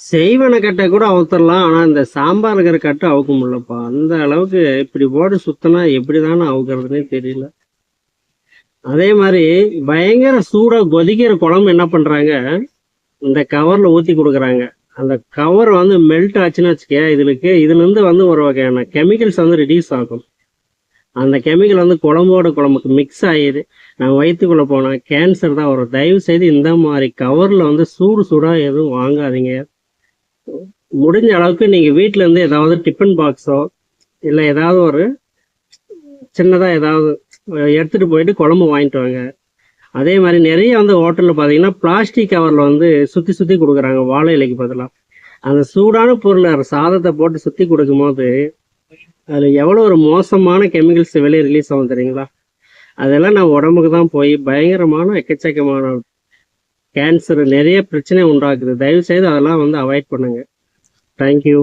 செய்வன கட்டை கூட அவுத்தரலாம் ஆனால் இந்த சாம்பார் இருக்கிற கட்டை அவுக்க முடியலப்பா அந்த அளவுக்கு இப்படி போட்டு சுத்தினா எப்படி தானே அவுக்கிறதுனே தெரியல. அதே மாதிரி பயங்கர சூடாக கொதிக்கிற குழம்பு என்ன பண்ணுறாங்க இந்த கவரில் ஊற்றி கொடுக்குறாங்க. அந்த கவர் வந்து மெல்ட் ஆச்சுன்னு வச்சுக்க இதுக்கு இதுலேருந்து வந்து ஒரு வகையான கெமிக்கல்ஸ் வந்து ரிடியூஸ் ஆகும். அந்த கெமிக்கல் வந்து குழம்போட குழம்புக்கு மிக்ஸ் ஆகிடுது நான் வயிற்றுக்குள்ளே போனால் கேன்சர் தான் வரும். தயவு செய்து இந்த மாதிரி கவரில் வந்து சூடு சூடாக எதுவும் வாங்காதீங்க. முடிஞ்ச அளவுக்கு நீங்கள் வீட்டில் இருந்து ஏதாவது டிஃபன் பாக்ஸோ இல்லை ஏதாவது ஒரு சின்னதாக ஏதாவது எடுத்துகிட்டு போயிட்டு குழம்பு வாங்கிட்டு வாங்க. அதே மாதிரி நிறைய வந்து ஹோட்டலில் பார்த்தீங்கன்னா பிளாஸ்டிக் கவரில் வந்து சுற்றி சுற்றி கொடுக்குறாங்க வாழை இலைக்கு பதிலாக அந்த சூடான பொருளை சாதத்தை போட்டு சுற்றி கொடுக்கும்போது அதில் எவ்வளோ ஒரு மோசமான கெமிக்கல்ஸ் வெளியே ரிலீஸ் ஆகும் தெரியுங்களா? அதெல்லாம் நம்ம உடம்புக்கு தான் போய் பயங்கரமான எக்கச்சக்கமான கேன்சர் நிறைய பிரச்சனை உண்டாக்குது. தயவு செய்து அதெல்லாம் வந்து அவாய்ட் பண்ணுங்க. தேங்க்யூ